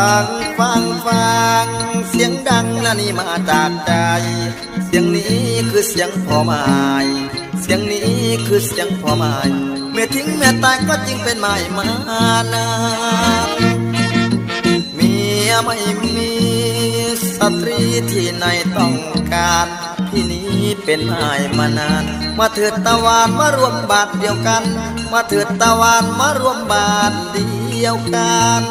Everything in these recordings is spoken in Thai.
ฟังฟังฟัง เสียงดังนะนี่มาจากใจ เสียงนี้คือเสียงพ่อไม้เสียงนี้คือเสียงพ่อไม้เมื่อทิ้งแม่ตายก็จึงเป็นไม้มานานเมียไม่มีสตรีที่ไหนต้องการที่นี้เป็นไม้มานาน มาเถิดตะวันมารวมบาทเดียวกัน มาเถิดตะวันมารวมบาทเดียวกัน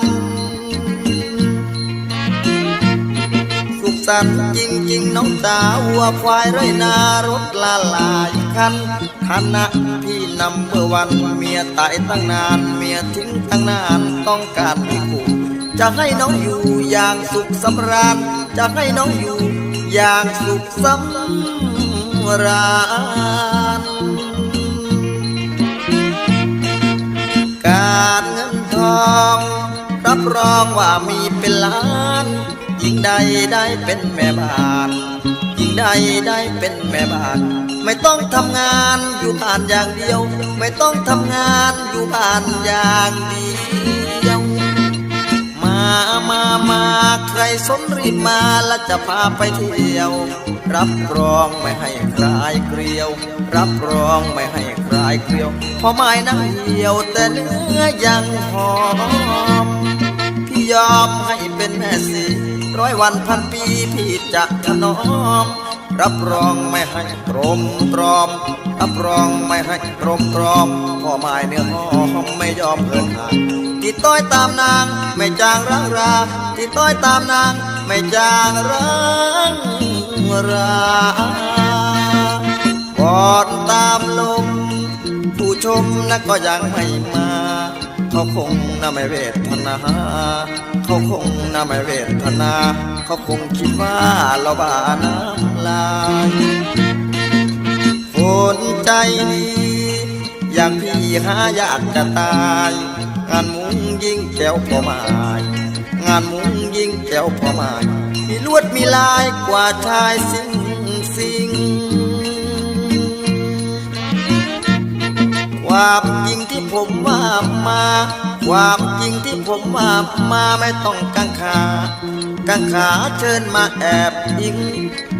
สุขสันต์จริงน้องจ๋าวัวควายไรนารถลาลายคันคณะพี่นำเมื่อวันเมียตายตั้งนานเมียทิ้งตั้งนานต้องการมีคู่จะให้น้องอยู่อย่างสุขสำราญ จะให้น้องอยู่อย่างสุขสำราญ การเงินทอง รับรองว่ามีเป็นล้าน ยิ่งใดได้เป็นแม่บ้าน ยิ่งใดได้เป็นแม่บ้าน ไม่ต้องทำงานอยู่บ้านอย่างเดียว ไม่ต้องทำงานอยู่บ้านอย่างเดียว มามามาใครสนรีบมาและจะพาไปเที่ยว รับรองไม่ให้ใครเกลียว รับรองไม่ให้ใครเกลียวพอไม้นั่งเหี่ยวแต่เนื้อยังหอมพี่ยอมให้เป็นแม่สี ร้อยวันพันปีพี่จะถนอม รับรองไม่ให้ตรมตรอม รับรองไม่ให้ตรมตรอมพ่อไม้เนื้อหอมไม่ยอมเหินหางที่ต้อยตามนางไม่จางร้างราที่ต้อยตามนางไม่จางร้างรากอนตามลมผู้ชมนะก็ยังไม่มา เขาคงน่าไม่เวทนา เขาคงน่าไม่เวทนา เขาคงคิดว่าเราบ้าน้ำลายคนใจดีอย่างพี่หายากจะตาย งานมุ้งยิ่งแก้วพอมายงานมุ้งยิ่งแก้วพอมาย มีลวดมีลายกว่าชายสิงสิงความ ผมว่ามา ความจริงที่ผมว่ามาไม่ต้องกังขากังขาเชิญมาแอบยิง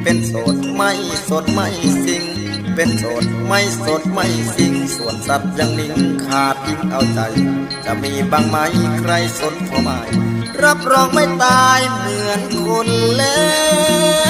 เป็นโสดไม่สดไม่สิง เป็นโสดไม่สดไม่สิง ส่วนสัตว์ยังนิ่งขาดยิ่งเอาใจ จะมีบางไหมใครสนพอไหมรับรองไม่ตายเหมือนคนแล้ว